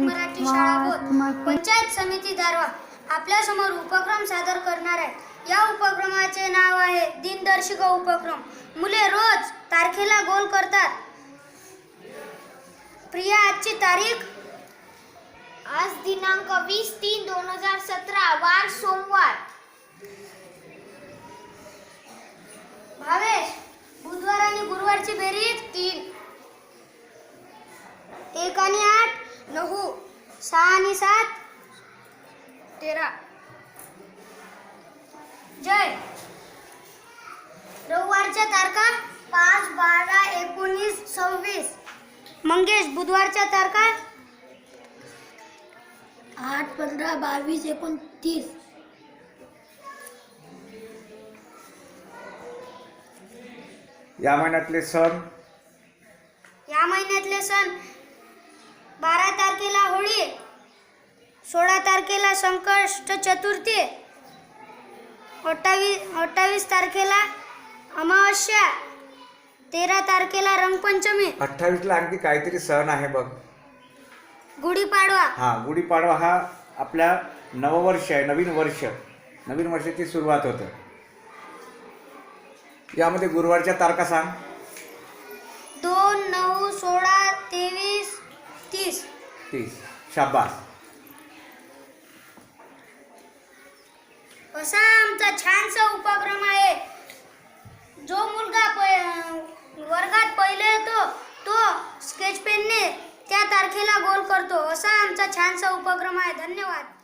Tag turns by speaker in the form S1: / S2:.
S1: मराठी शाळा बोध पंचायत समिती दारवा. आपल्यासमोर उपक्रम सादर करणार आहे. या उपक्रमाचे नाव आहे दिनदर्शिका उपक्रम. मुले रोज तारखेला गोल करतात. प्रिया आजची तारीख?
S2: आज दिनांक वीस तीन दोन हजार सतरा वार सोमवार.
S1: भावेश बुधवार आणि गुरुवारची बेरीज? तीन. एक आणि आठ नऊ सहा आणि सात तेरा. जय. रविवारच्या तारखा पाच बारा एकोणीस सव्वीस. मंगेश बुधवारच्या तारखा आठ पंधरा बावीस एकोणतीस.
S3: या महिन्यातले सण?
S1: या महिन्यातले सण बारा तारखेला होळी सोळा तारखेला संकष्ट चतुर्थी अठ्ठावीस अठ्ठावीस तारखेला अमावस्या तेरा तारखेला रंगपंचमी.
S3: अठ्ठावीसला आणखी काहीतरी सण आहे बघ.
S1: गुढीपाडवा.
S3: हा गुढीपाडवा हा आपल्या नववर्ष आहे नवीन वर्ष. नवीन वर्षाची सुरुवात होते. यामध्ये गुरुवारच्या तारखा सांग.
S1: दोन नऊ सोळा तेवीस तीस.
S3: तीस. शाबास.
S1: असा आमचा छानसा उपक्रम आहे. जो मुलगा पै- वर्गात पहिले येतो तो स्केच पेनने त्या तारखेला गोल करतो. असा आमचा छानसा उपक्रम आहे. धन्यवाद.